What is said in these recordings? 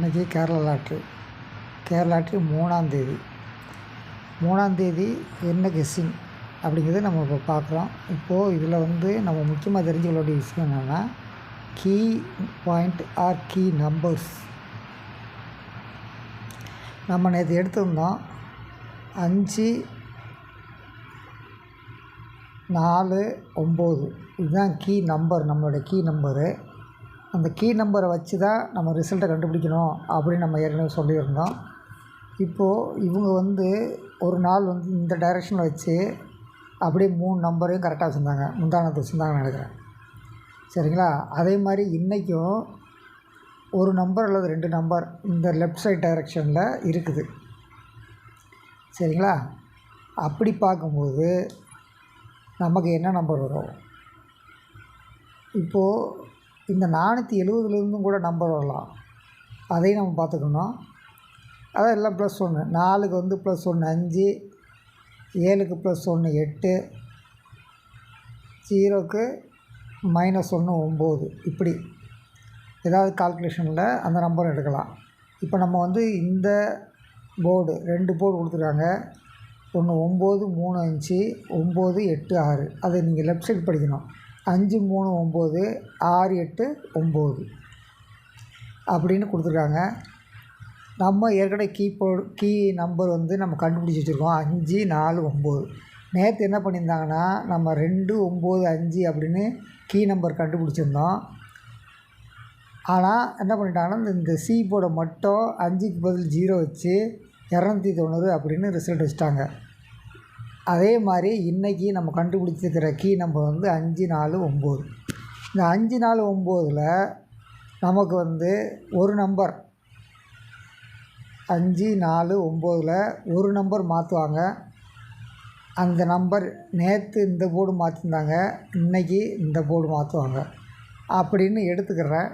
இன்றைக்கி Kerala lottery. Kerala lottery மூணாந்தேதி மூணாந்தேதி என்ன கெஸ்ஸிங் அப்படிங்கிறத நம்ம இப்போ பார்க்குறோம் இப்போது இதில் வந்து நம்ம முக்கியமாக தெரிஞ்சுக்க வேண்டிய விஷயம் என்னென்னா key point are key numbers நம்ம நேற்று எடுத்திருந்தோம். அஞ்சு நாலு ஒம்பது. இதுதான் கீ நம்பர் நம்மளுடைய கீ நம்பரு அந்த கீ நம்பரை வச்சு தான் நம்ம ரிசல்ட்டை கண்டுபிடிக்கணும் அப்படின்னு நம்ம ஏற்கனவே சொல்லியிருந்தோம். இப்போது இவங்க வந்து ஒரு நாள் வந்து இந்த டைரெக்ஷனில் வச்சு அப்படியே மூணு நம்பரையும் கரெக்டாக வச்சுருந்தாங்க. முந்தானத்தை வச்சுருந்தாங்கன்னு நினைக்கிறேன். சரிங்களா? அதே மாதிரி இன்றைக்கும் ஒரு நம்பர் அல்லது ரெண்டு நம்பர் இந்த லெஃப்ட் சைட் டைரெக்ஷனில் இருக்குது. சரிங்களா? அப்படி பார்க்கும்போது நமக்கு என்ன நம்பர் வரும்? இப்போது இந்த நானூற்றி எழுவதுலேருந்தும் கூட நம்பர் வரலாம். அதையும் நம்ம பார்த்துக்கணும். அதான் எல்லாம் ப்ளஸ் ஒன்று நாலுக்கு வந்து ப்ளஸ் ஒன்று அஞ்சு ஏழுக்கு ப்ளஸ் ஒன்று எட்டு ஜீரோக்கு மைனஸ் ஒன்று ஒம்பது. இப்படி. ஏதாவது கால்குலேஷனில் அந்த நம்பர் எடுக்கலாம். இப்போ நம்ம வந்து இந்த போர்டு ரெண்டு போர்டு கொடுத்துருக்காங்க. ஒன்று ஒம்பது மூணு அஞ்சு ஒம்பது எட்டு ஆறு. அதை நீங்கள் லெஃப்ட் சைட் படிக்கணும். அஞ்சு மூணு ஒம்பது ஆறு எட்டு ஒம்பது அப்படின்னு கொடுத்துருக்காங்க. நம்ம ஏற்கனவே கீ போர்டு கீ நம்பர் வந்து நம்ம கண்டுபிடிச்சி வச்சுருக்கோம். அஞ்சு நாலு ஒம்பது. நேற்று என்ன பண்ணியிருந்தாங்கன்னா நம்ம ரெண்டு ஒம்பது அஞ்சு அப்படின்னு கீ நம்பர் கண்டுபிடிச்சிருந்தோம். ஆனால் என்ன பண்ணிட்டாங்கன்னா இந்த சி போர்டை மட்டும் அஞ்சுக்கு பதில் ஜீரோ வச்சு இரநூத்தி தொண்ணூறு அப்படின்னு ரிசல்ட் வச்சுட்டாங்க. அதே மாதிரி இன்றைக்கி நம்ம கண்டுபிடிச்சிருக்கிற கீ நம்பர் வந்து அஞ்சு நாலு ஒம்பது. இந்த அஞ்சு நாலு ஒம்போதில் நமக்கு வந்து ஒரு நம்பர். அஞ்சு நாலு ஒம்போதில் ஒரு நம்பர் மாற்றுவாங்க அந்த நம்பர் நேற்று இந்த போர்டு மாற்றிருந்தாங்க இன்றைக்கி இந்த போர்டு மாற்றுவாங்க அப்படின்னு எடுத்துக்கிறேன்.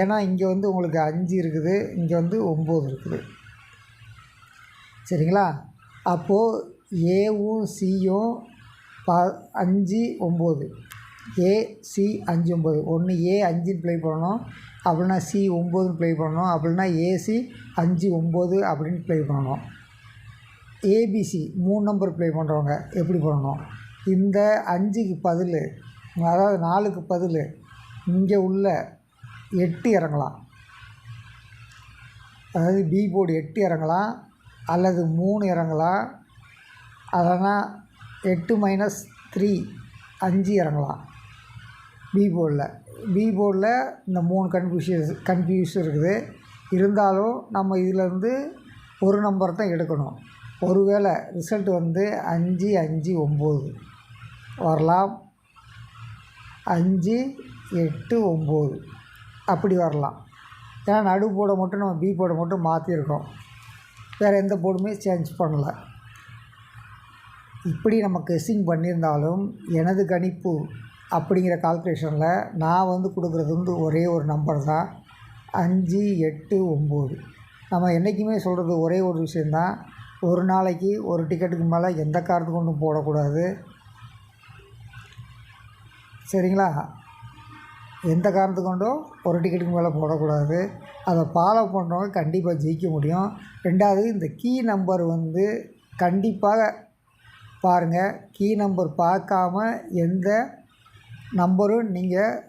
ஏன்னா இங்கே வந்து உங்களுக்கு அஞ்சு இருக்குது இங்கே வந்து ஒம்பது இருக்குது. சரிங்களா? அப்போது ஏஓ சியும் ப அஞ்சு ஒம்பது. ஏ சி அஞ்சு ஒம்பது. ஒன்று ஏ அஞ்சுன்னு ப்ளே பண்ணணும். அப்படின்னா சி ஒம்போதுன்னு ப்ளே பண்ணணும். அப்படின்னா ஏசி அஞ்சு ஒம்பது அப்படின்னு ப்ளே பண்ணணும். ஏபிசி மூணு நம்பர் ப்ளே பண்ணுறவங்க எப்படி பண்ணணும்? இந்த அஞ்சுக்கு பதில் அதாவது நாலுக்கு பதில் இங்கே உள்ள எட்டு இறங்கலாம். அதாவது பி போர்டு எட்டு இறங்கலாம். அல்லது மூணு இறங்கலாம். அதனால் எட்டு மைனஸ் த்ரீ அஞ்சு இறங்கலாம். பி போர்டில் பி போர்டில் இந்த மூணு கன்ஃபியூஷன் கன்ஃபியூஸ் இருக்குது. இருந்தாலும் நம்ம இதிலேருந்து ஒரு நம்பர் தான் எடுக்கணும். ஒருவேளை ரிசல்ட் வந்து அஞ்சு அஞ்சு ஒம்பது. வரலாம். அஞ்சு எட்டு ஒம்பது. அப்படி வரலாம். ஏன்னா நடு போர்டை மட்டும் நம்ம பி போர்டை மட்டும் மாற்றிருக்கோம் வேறு எந்த போர்டுமே சேஞ்ச் பண்ணலை. இப்படி நம்ம கெஸ்ஸிங் பண்ணியிருந்தாலும் எனது கணிப்பு அப்படிங்கிற கால்குலேஷனில் நான் வந்து கொடுக்குறது வந்து ஒரே ஒரு நம்பர் தான். அஞ்சு எட்டு ஒம்பது. நம்ம என்றைக்குமே சொல்கிறது ஒரே ஒரு விஷயந்தான். ஒரு நாளைக்கு ஒரு டிக்கெட்டுக்கு மேலே எந்த காரணத்துக்கு ஒன்றும் போடக்கூடாது. சரிங்களா? எந்த காரணத்து கொண்டும் ஒரு டிக்கெட்டுக்கு மேலே போடக்கூடாது. அதை ஃபாலோ பண்ணுறவங்க கண்டிப்பாக ஜெயிக்க முடியும். ரெண்டாவது இந்த கீ நம்பர் வந்து கண்டிப்பாக பாருங்கள் கீ நம்பர் பார்க்காம எந்த நம்பரும் நீங்கள்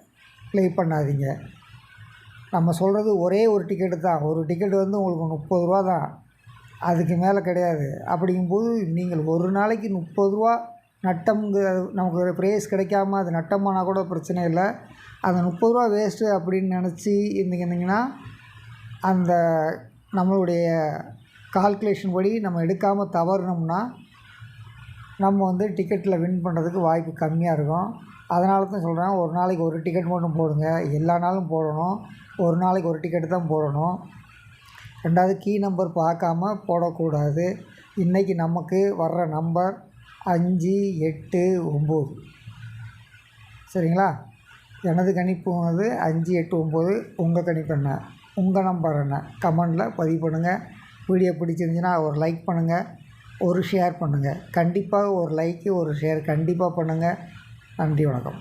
ப்ளே பண்ணாதீங்க. நம்ம சொல்கிறது ஒரே ஒரு டிக்கெட்டு தான். ஒரு டிக்கெட் வந்து உங்களுக்கு முப்பது ரூபா தான். அதுக்கு மேலே கிடையாது. அப்படிங்கும்போது நீங்கள் ஒரு நாளைக்கு முப்பது ரூபா நட்டம்ங்கிறது நமக்கு ஒரு ப்ரைஸ் கிடைக்காம அது நட்டமானால் கூட பிரச்சனை இல்லை. அந்த முப்பது ரூபா வேஸ்ட்டு அப்படின்னு நினச்சி இருந்தீங்கன்னா அந்த நம்மளுடைய கால்குலேஷன் படி நம்ம எடுக்காமல் தவறுனோம்னா நம்ம வந்து டிக்கெட்டில் வின் பண்ணுறதுக்கு வாய்ப்பு கம்மியாக இருக்கும். அதனால தான் சொல்கிறேன் ஒரு நாளைக்கு ஒரு டிக்கெட் மட்டும் போடுங்க. எல்லா நாளும் போடணும். ஒரு நாளைக்கு ஒரு டிக்கெட்டு தான் போடணும். ரெண்டாவது கீ நம்பர் பார்க்காம போடக்கூடாது. இன்றைக்கி நமக்கு வர்ற நம்பர் அஞ்சு எட்டு ஒம்பது. சரிங்களா? எனது கணிப்பு வந்து அஞ்சு எட்டு ஒம்பது. உங்கள் கணிப்பு என்ன? உங்கள் நம்பர் என்ன? கமெண்டில் பதிவு பண்ணுங்கள் வீடியோ பிடிச்சிருந்துச்சின்னா ஒரு லைக் பண்ணுங்கள் ஒரு ஷேர் பண்ணுங்கள் கண்டிப்பாக ஒரு லைக்கு ஒரு ஷேர் கண்டிப்பாக பண்ணுங்கள் நன்றி வணக்கம்.